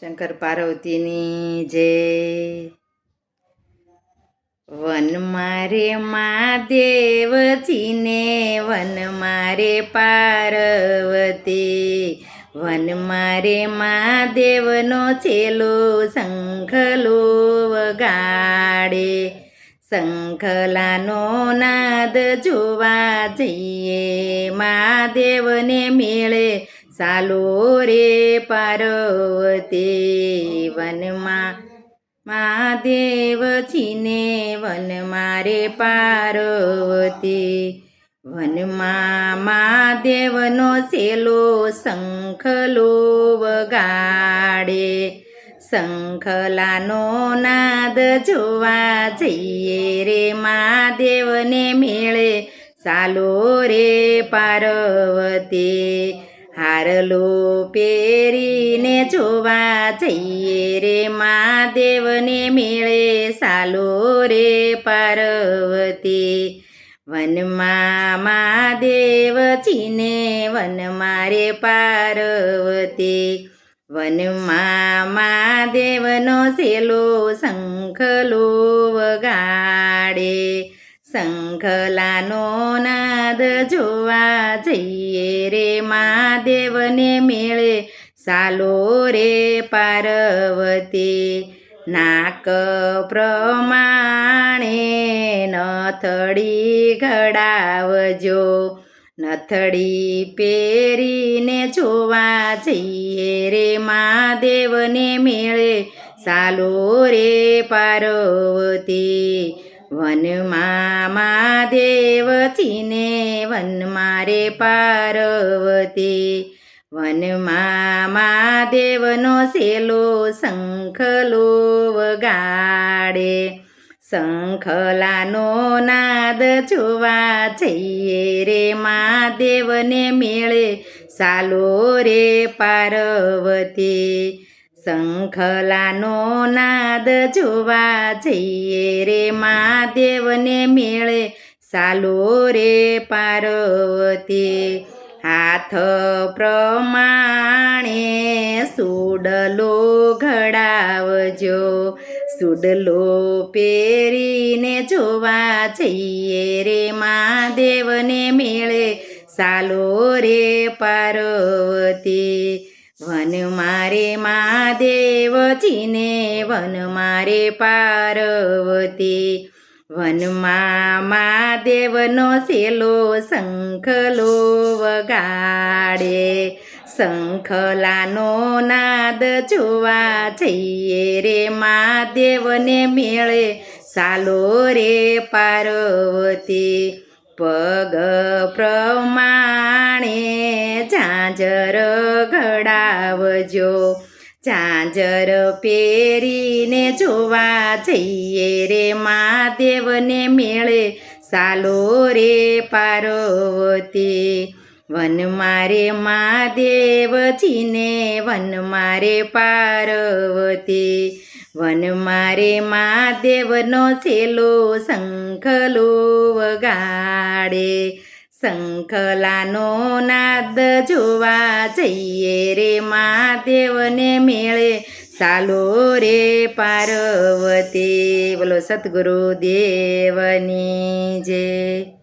શંકર પાર્વતીની જય. વન મારે મહાદેવજીને, વન મારે પાર્વતી. વન મારે મહાદેવનો છેલો શંખલો વગાડે શંખલાનો નાદ જોવા જઈએ. મહાદેવને મેળે ચાલો રે પાર્વતી વનમાં મહાદેવજીને વન મારે પાર્વતી વનમાં મહાદેવનો સેલો શંખલો વગાડે શંખલાનો નાદ જોવા જઈએ રે મહાદેવને મેળે. ચાલો રે પાર્વતી હારલો પહેરીને જોવા જઈએ રે, મહાદેવને મેળે સાલો રે પાર્વતી. વનમાં મહાદેવજીને વન મારે પાર્વતી. વનમાં મહાદેવનો સેલો શંખલો વગાડે શંખલાનો નાદ જોવા જઈએ રે મહાદેવને મેળે. સાલો રે પાર્વતી, નાક પ્રમાણે નથડી ઘડાવજો. નથડી પહેરીને જોવા જઈએ રે મહાદેવને મેળે. સાલો રે પાર્વતી વનમાં મહાદેવજીને વન મારે પાર્વતી. વનમાં મહાદેવનો સેલો શંખલો વગાડે. શંખલાનો નાદ જોવા જઈએ રે મહાદેવને મેળે. સાલો રે પાર્વતી. શંખલાનો નાદ જોવા જઈએ રે મહાદેવને મેળે. સાલો રે પાર્વતી, હાથ પ્રમાણે સુડલો ઘડાવજો. સુડલો પહેરીને જોવા જઈએ રે મહાદેવને મેળે. સાલો રે પાર્વતી વન મારે મહાદેવજીને વન મારે પાર્વતી. વનમાં મહાદેવનો સેલો શંખલો વગાડે. શંખલાનો નાદ જોવા જઈએ રે મહાદેવને મેળે. સાલો રે પાર્વતી, પગ પ્રમાણે ઝાંઝર ઘડાવજો ઝાંઝર પહેરીને જોવા જઈએ રે મહાદેવને મેળે. સાલો રે પાર્વતી, વન મારે મહાદેવજીને, વન મારે પાર્વતી, વન મારે મહાદેવનો છેલો શંખલો વગાડે શંખલાનો નાદ જોવા જઈએ રે મહાદેવને મેળે. સાલો રે પાર્વતી બોલો સદગુરુ દેવની જય.